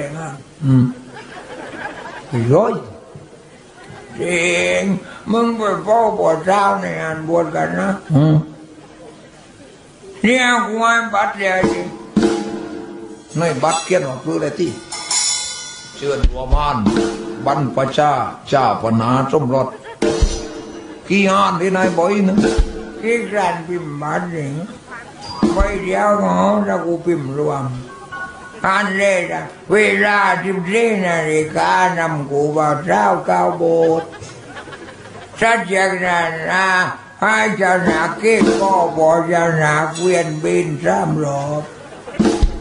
เลยนะอืมไปร้อยจริงมึงไปเฝ้าบวชเช้าในงานบวชกันนะอืมเนี่ยกูให้บัตรเลยดิในบัตรเ ขียนว่าคืออะไรที่เชิญตัวมานบรรพชาเจ้าปนาสมรสกี่งานที่นายบ่อยนะ ที่การพิมพ์บัตรนี่ไปเดียวเนาะถ้ากูพิมพ์รวมอันแรกอะเวลาสิบสี่นาฬิกานำกูบ่าวเช้าเก้าโบสถ์สัจจากนั้นนะให้เจ้าหน้าที่ก็บอกเจ้าหน้าเวียนบินสามรอบ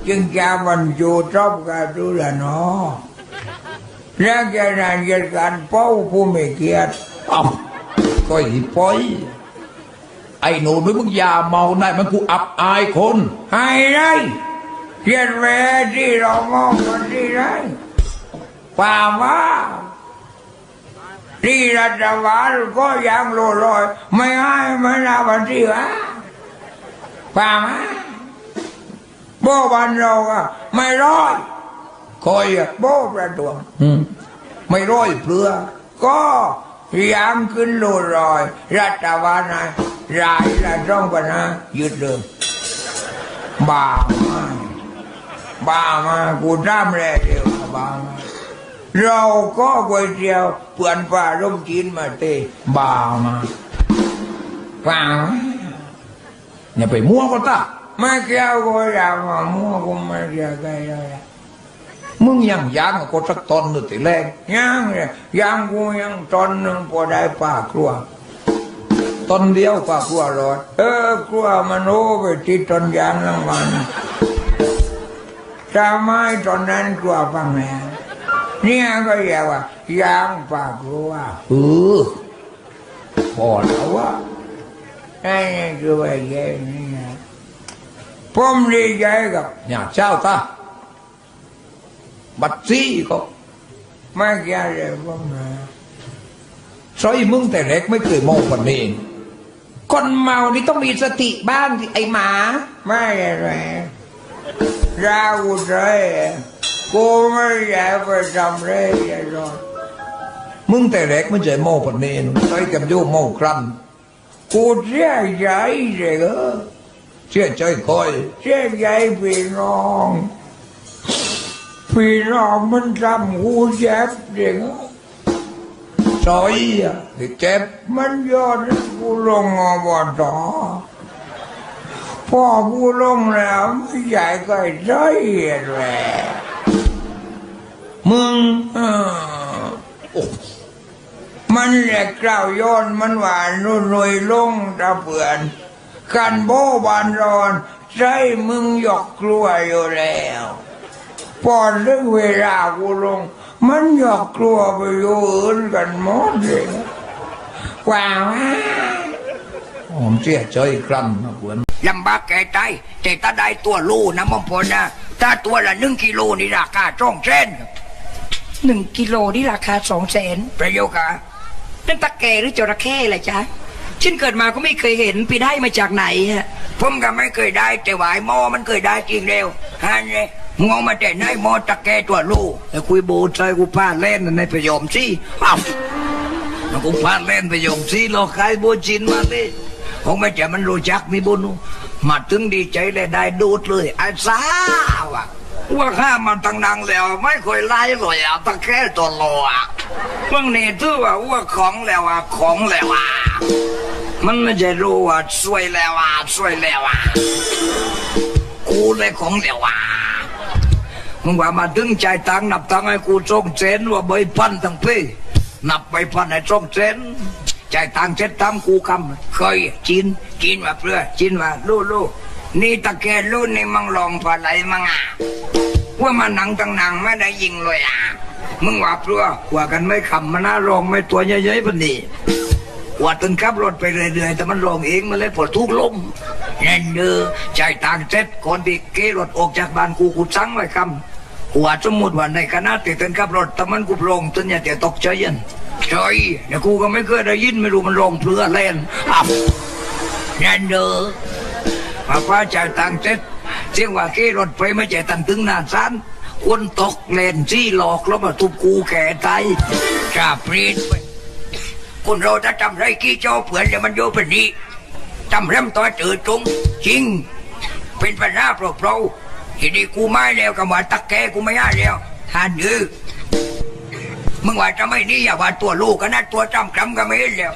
จึงจะบรรจุจบกันดูแลเนาะแล้วจากนั้นจะการเป้าผู้ไม่เกียรติ เอ้าก็อีปอยไอ้หนูนึกมึงอย่าเมาได้มันกูอับอายคน ให้ได้ เขียนแม่ที่เรามองกันที่ไรป่าว่าที่รัฐบาลก็ยังโลลอย ไม่ให้ไม่นาบันที่วะป่ามาโบบันเราก็ไม่ร้อยคอยอะโบประดวงอืมไม่ร้อยเปลือก็ยังขึ้นโลลอย รัฐบาลนะรายละจ้องกันนะยึดเลยบ้ามาก บามากูทำแล้วเดียวบามาเราก็ก๋วยเตี๋ยวเพื่อนป้าร่มจีนมาเตะบามาฟังอย่าไปมั่วก็ตาไม่เกี่ยวกูอยามามั่วกูไม่เกี่ยวกันเลยมึงยังยางกับคนสักตอนหนึ่งตีแรกยังเลยยังกูยังตอนหนึ่งพอได้ป้าครัวตอนเดียวกว่าครัวรอดเออกลัวมันโอ้ไปติดตอนยางรางวัล ทำไมตอนนั้นกลัวฟังแม่เนี่ยก็เรียกว่ายางปากกลัวเออพอแล้วว่าไอ้นี่คือว่าแย่นี่นะผมดีใจกับอย่าเจ้าตาบัตรซี่ก็ไม่แก่เลยผมนะซอยมึงแต่เล็กไม่เคยมองคนนี้คนเมานี่ต้องมีสติบ้างสิไอหมา ไม่ได้เลย รากูใจกูไม่อยากไปทำเลยอย่าหรอกมึงแต่เล็กไม่ใจมองคนนี้ซอยกับโยมมองค พี่น้องพี่น้องมันทำกูเจ็บเด็กซอยอะที่เจ็บมันยอดให้กูลงอบตพอกูลงแล้วไม่ใหญ่ก็ใจแหละมึงเออโอ้มันแหลกกล่าวย้อนมันหวานรุ่นรวยลงตะเปื่อนกันโบบานรอนใจมึงหยอกกลัวอยู่แล้วพอถึงเวลากูลง มันหยอกกลัวไปอยู่อื่นกันหมดเลยกว่าไหมผมเชื่อใจครันนะเพื่อน ลำบากแก่ใจแต่ถ้าได้ตัวลูนะมงพลนะถ้าตัวละหนึ่งกิโลนี่ราคาจ้องเส้นหนึ่งกิโลนี่ราคาสองแสนประโยคอะนั่นตะแกหรือจระเข้แหละจ๊ะฉันเกิดมาก็ไม่เคยเห็นไปได้มาจากไหนฮะผมก็ไม่เคยได้แต่หวายหมอมันเคยได้จริงเร็วฮันเนี่ยงงมาแต่ไหนหมอตะแกตัวลูไอ้คุยโบใจกูพลาดเล่นในประโยมสิอ้าวมันกูพลาดเล่นประโยมสิโลกใครโบจินมาเลย คงไม่ใช่มันรู้จักมีบุญมาถึงดีใจเลยได้ดูดเลยไอ้สาวะว่าข้ามันตั้งนางแล้ว ไม่เคยไล่เลยอะตะแค่ตัวโลอะเมื่อนี่ถือว่าว่าของแล้วอะของแล้วอะมันไม่ใช่รู้ว่าสวยแล้วอะสวยแล้วอะกูเลยของแล้วอะมึงว่ามาดึงใจตังนับตังให้กูส่งเซนว่าใบพันทั้งปีนับใบพันให้ส่งเซน จายตังเซ็ตตามกูคำเคยจินจินมาเพื่อจินมาลู่ลู่นี่ตะแกลู่นี่มังลองปลาไหลมังอะว่ามันหนังตั้งหนังไม่ได้ยิงเลยอะมึงว่าเพื่อว่ากันไม่คำมันน่ารองไม่ตัวใหญ่ๆปนนี้ว่าตึงขับรถไปเรื่อยๆแต่มันลงเองมันเลยปวดทุกลมนั่นเด้อใจายต่างเซ็ตก่อนที่เกรถออกจากบ้านกูกูสั่งไว้คำว่าสมมติว่าในคณะติดตึงขับรถแต่มันกูโปร่งตึงอย่าเตียตกใจยัน ใช่เนี่ยกูก็ไม่เคยได้ยินไม่รู้มันลงเพื่อเล่นอ้าวนั่นเด้อมาป้าใจายต่างเซ็ตเสียงว่าเกรถไปไม่ใจตันตึงนานสั้นคนตกเลนซี่หลอกแล้วมาทุบกูแก่ตายชาปรีดคนเราถ้าจำไรกี้เจ้าเผื่อนแล้วมันโยเป็นนี้จำเริ่มต่อจอตรงจริง เป็นปัญหาเปล่าๆทีนี้กูไม่แล้วกับว่าตักแกกูไม่ได้แล้วทานยื้อ มึงว่าจะไม่นี่อย่าว่าตัวลูกกันนะตัวจำคำก็ไม่เห็นแล้ว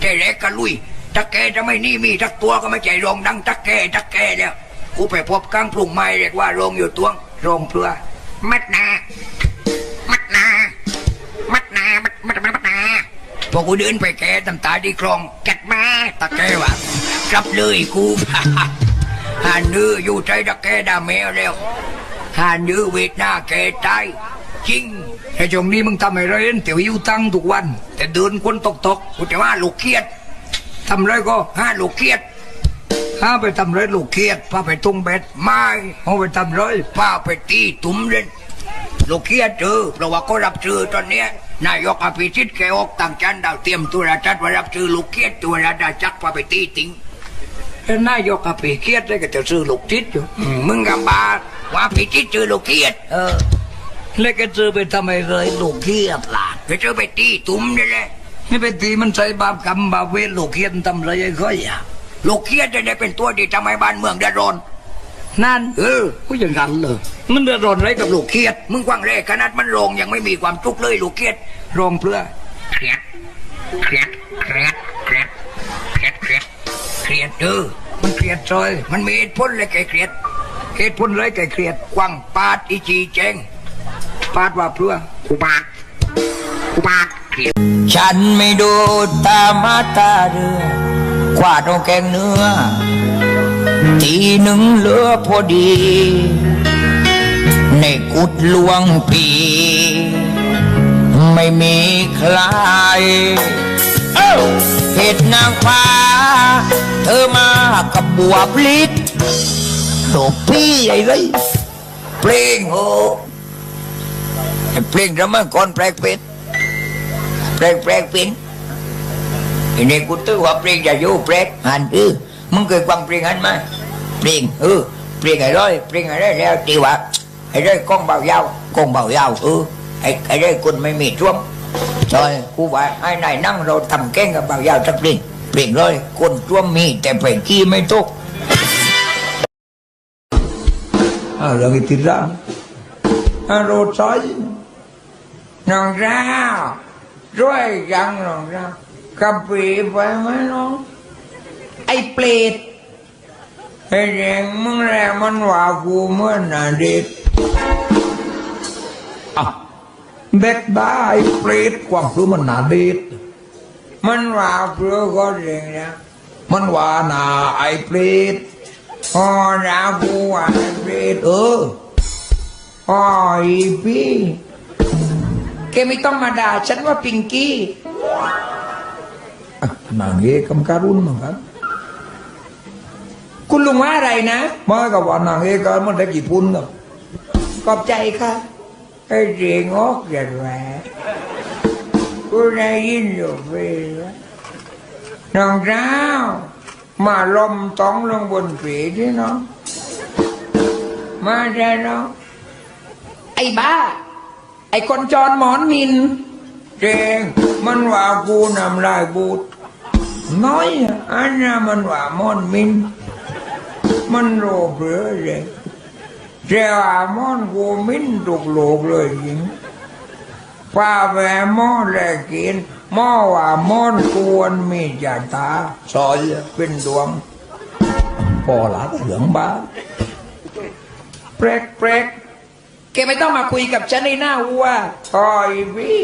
ใจเล็กกันลุยตักแกจะไม่นี่มีทักตัวก็ไม่ใจรองดังตักแกตักแกแล้วกูไปพบกลางปรุงไม้เรียกว่าโรงอยู่ตวงโรงเพื่อมัดนามัดนามัดนามัดมัดมัดมัดนาพอกูเดินไปแกตำตาดีคลองจัดมาตะแกวะกลับเลยกูหานนื้ออยู่ใจตะแกดาแมวแล้วหานนื้อเวทหน้าแกตายจริง ไอ้จงนี้มึงทำอะไรเล่นเตี๋ยวหิวตังทุกวัน แต่เดินคนตกตกๆกูจะว่าลูกเครียดทำไรก็ห้าลูกเครียดถ้าไปทำไรลูกเครียดพาไปตุ้งเบ็ดไม่เอาไปทำไรพาไปตีตุ้มเล่นลูกเครียดเจอเพราะว่าก็รับซื้อตอนเนี้ยนายกอภิสิทธิ์แกออกต่างจันดาวเตรียมตัวราชัดว่ารับซื้อลูกเครียดตัวราดาจักพาไปตีติงแล้นายกอภิเครียดเลยก็จะซื้อลูกทิศอยู่มึงกำบาว่าอภิสิทธิ์ซื้อลูกเครียดเออ แล้วก็ซื้อไปทำไมเลยลูกเครียดล่ะไปซื้อไปตีตุ้มนี่แหละไม่ไปตีมันใส่บาปกรรมบาปเวรลูกเครียดทำอะไรไอ้ค่อยอะลูกเครียดจะได้เป็นตัวที่ทำให้บ้านเมืองเดือดร้อนนั่นเออผู้อย่างนั้นเลย มันเดือดร้อนอะไรกับลูกเครียด มึงกว้างเร่ขนาดมันโรงยังไม่มีความทุกข์เลยลูกเครียดโรงเพื่อเครียดเครียดเครียดเครียดเครียดเครียดเครียดเออมันเครียดซอย มันมีเหตุผลเลยแกเครียดเหตุผลอะไรแกเครียดกว้างปาดอีจีเจง ปาดว่าเพื่ออุบาทอุบาทเครียดฉันไม่ดูตามาตาเรือกวาดเอาแกงเนื้อ ทีหนึ่งเหลือพอดี ในกุดหลวงปี ไม่มีใครเอ้าเห็ดนางฟ้า เธอมากับบวบลิดดอกพี่ใหญ่เลยเพลงโอ้ไอ้ เพลงระมังก่อนแปลกเป็ดแปลกแปลกเป็นทีนี้กูตื้อว่าเพลงจะอยู่แปลกหันเออมึงเคยฟังเพลงหันไหมเพลงเออเพลงไอ้ร้อยเพลงไอ้ร้อยแล้วตีว่าไอ้ร้อยกองเบายาวกองเบายาวเออไอ้ไอ้ร้อยคนไม่มีช่วงใช่กูว่าไอ้นายนั่งเราทำแกงกับเบายาวสักเพลงเพลงร้อยคนช่วงมีแต่เพลงกี้ไม่ตกอ่าเรื่องอิติระอ่าโรดซอย น้องสาวช่วยจังน้องสาวกะปีไปไหมน้อง ไอ้เปรตไอ้เด็กมึงแรงมันว่ากูเมื่อนาเด็กอะเด็กได้เปรตความรู้มันนาเด็ดมันว่าเพื่อก็เด็กนะมันว่าหนาไอ้เปรตอ๋อดากูว่าเด็กเอออ๋ออีพี่ แกไม่ต้องมาด่าฉันว่าปิงกี้อะนางเอกกำการุนเหมือนกันคุณลุงว่าอะไรนะมากับว่านางเอกกันมันได้กี่พุนกับขอบใจค่ะไอ้เด็กงอกอย่างแหวกูได้ยินอยู่เพื่อนน้องสาวมาลมต้องลงบนผีที่น้องมาใช่น้องไอ้บ้า ไอ้คนจรหมอนมินเจงมันว่ากูนำลายบูดน้อยอะอันน่ะมันว่ามอนมิน มันโลภเหลือเลยแต่ว่ามอนกูมินถูกโลกเลยจริงป้าแหวหม้อแลกกินหม้อว่ามอนกวนมีจ่าตาซอยเป็นดวงพอหลาเหลืองบ้าเปรกเปรก แกไม่ต้องมาคุยกับฉันในหน้าวัวคอยพี่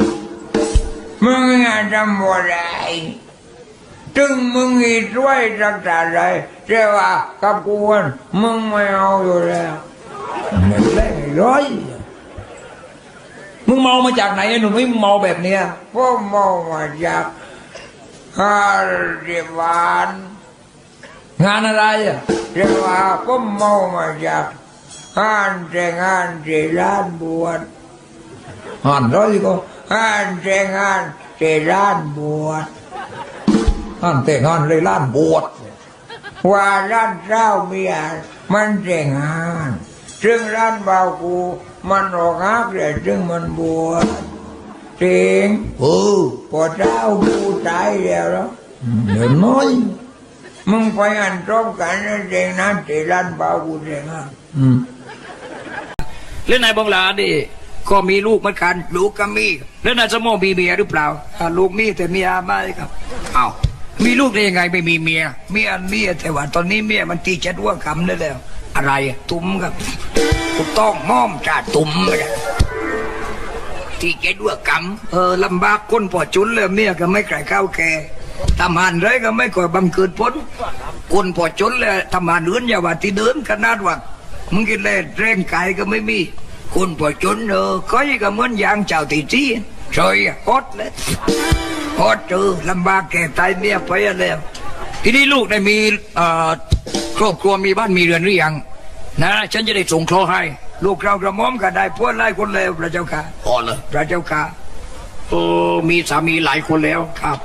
มึงงานทำอะไรถึงมึงอีช่วยรักษาอะไรเจ้าว่ากับกวนมึงไม่เอาอยู่แล้วเงินแรงร้อยมึงเมามาจากไหนไอ้หนุ่มไม่เมาแบบเนี้ยพวกมองมาจากฮาริวานงานอะไรอะเรียกว่าพวกมองมาจาก งานแต่งงานที่ร้านบวชหันร้อยก็งานแต่งงานที่ร้านบวชหันแต่งงานเลยล้านบวชว่าร้านเจ้าเมียมันแต่งงานซึ่งร้านบ่าวกูมันออกฮักเลยซึ่งมันบวชจริงเออพอเจ้ากูตายแล้วแล้วเดี๋ยวน้อยมึงไปอันตรงกันนะเองนะที่ร้านบ่าวกูเองอะอืม แล้วนายบงหลาดิก็มีลูกเหมือนกัน ลูกก็มี แล้วนายสมองมีเมียหรือเปล่าลูกมีแต่เมียไม่ครับเอ้ามีลูกได้ยังไงไม่มีเมียเมียเมียแต่ว่าตอนนี้เมียมันตีเจ็ดว่าคำได้แล้ว อะไรตุ้มครับถูกต้องม่อมจ่าตุ้มนะที่เจ็ดว่าคำเออลำบากคนปอจุนเลยเมียก็ไม่ไกลข้าวแกทำงานไรก็ไม่ก่อยบังเกิดพ้นคนปอจุนเลยทำงานเอื่นอย่าว่าที่เดินขนาดว่า มึงกินเลยแรงกายก็ไม่มีคุณพอจนเออก็ยังก็เหมือนอย่างเจ้าตีจีซอยฮอดเลยฮอดเจอลำบากแก่ตายเมียไปแล้วทีนี้ลูกได้มีเอ่อครอบครัวมีบ้านมีเรือนหรือยังนะฉันจะได้ส่งเคราะห์ให้ ลูกเรากระหม่อมก็ได้พวกไล่คนเลวพระเจ้าค่ะพอเลยพระเจ้าค่ะโอ้มีสามีหลายคนแล้วครับ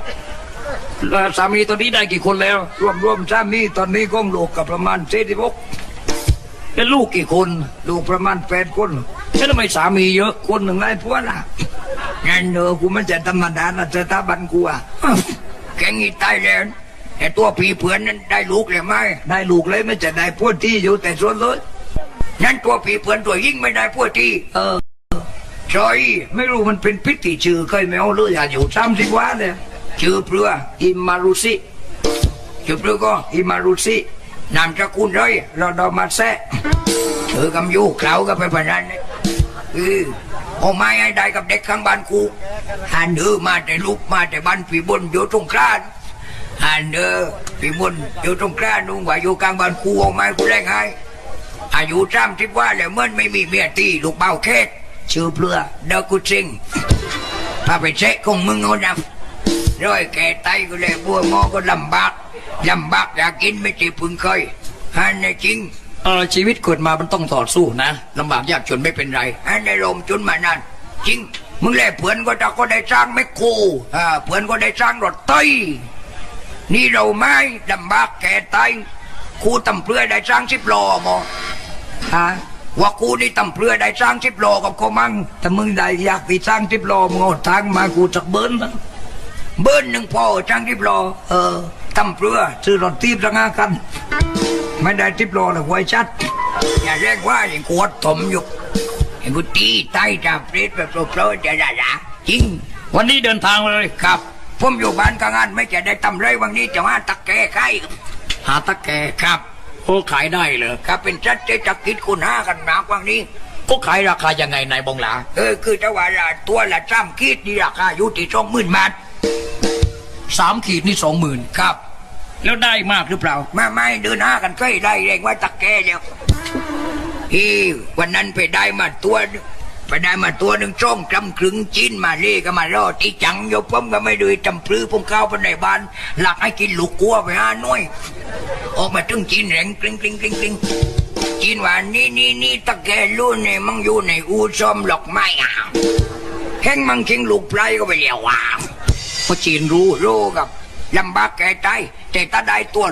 แล้วสามีตอนนี้ได้กี่คนแล้ว รวมรวมสามีตอนนี้ก็ลูกกับประมาณเจ็ดสิบหก แล้วลูกกี่คน ลูกประมาณแปดคนแล้วทำไมสามีเยอะคนหนึ่งไล่พวกล่ะงั้นเนอะกูไม่ใช่ธรรมดานะสถาบันกูอะแกงี้ตายแล้วแต่ตัวผีเผือนนั้นได้ลูกเลยไหมได้ลูกเลยไม่จะได้พวกที่อยู่แต่ส่วนเลยงั้นตัวผีเผือนตัวยิ่งไม่ได้พวกที่ เออจอยไม่รู้มันเป็นพิธีชื่อเคยไม่เอาเลยอย่าอยู่ซ้ำสิว่าเลยชื่อเปลืออิมารุสิชื่อเปลือก็อิมารุสิ นามจะคุณเลยเราดอมาแซะเธอกำยูเคล้าก็ไปพนันเนี่ยเออเอาไม้ให้ได้กับเด็กข้างบ้านกูหันเออมาแต่ลูกมาแต่บ้านผีบนอยู่ตรงกลางหันเออผีบนอยู่ตรงกลางนุ่งว่าอยู่กลางบ้านกูเอาไม้กูแรงให้อายุสามสิบว่าแล้วเมื่อไม่มีเมียตีลูกเบาแค่ชื่อเปลือเดอกุซิงพาไปเช็คของมึงเอานะ ร้อยแก่ไตก็เลยบัวหมอก็ลำบากลำบากอยากกินไม่ติพึงเคยฮันนะจริงเออชีวิตเกิดมามันต้องต่อสู้นะลำบากยากจนไม่เป็นไรฮันในลมจนมานานจริง มึงแลเพื่อนก็จะก็ได้สร้างไม่โคอ่าเพื่อนก็ได้สร้างรถไตนี่เราไม่ลำบากแก่ไตครูตำเพื่อได้สร้างสิบล้อหมอฮะว่ากูนี่ตำเพื่อได้สร้างสิบโลกับเขามั่งถ้ามึงได้อยากไปสร้างสิบโลมึงเอาทางมากูจักเบิ้ลนะ เบิ้ลหนึ่งพอสร้างสิบโลเออตำเพื่อซื้อรถตีบสังหากัน ไม่ได้สิบโลหรอกไว้ชัด อย่าเรียกว่าอย่างกวดถมอยู่อย่างกูตีใต้จับเปรตแบบโปรๆจะด่าๆจริง วันนี้เดินทางเลยครับ ผมอยู่บ้านกลางานไม่จะได้ตำเลยวันนี้จะมาตะแกไข่หาตะแกครับโอ้ขายได้เหรอครับเป็นชัดเจนจะกินคุณห้ากันมากวันนี้ก็ขายราคายังไงนายบองหลาเออคือจะว่าละตัวละจ้ำคิดนี่ราคาอยู่ที่สองหมื่นบาท สามขีดนี่สองหมื่นครับ แล้วได้มากหรือเปล่ามาไม่เดินหน้ากันใกล้ได้แรงว่าตะแกแล้วอีวันนั้นไปได้มาตัวหนึ่งไปได้มาตัวหนึ่งจ้องจำครึงจีนมาเล่ก็มารอที่จังโยบผมก็ไม่ดูจำพลื้ผมเข้าไปในบ้าน หลักให้กินลูกกัวไปห้าหน่วย ออกมาถึงจีนแรงกริ้งกริ้งกริ้งกริ้งจีนว่านี่นี่นี่ตะแกรุ่นเนี่ยมันอยู่ในอู่ซ่อมหลอกไม้อะแห้งมังคิงลูกไพรก็ไปเลี้ยวว่างเพอจีนรู้รู้กับลำบากแก่ใจแต่ถ้าได้ตัว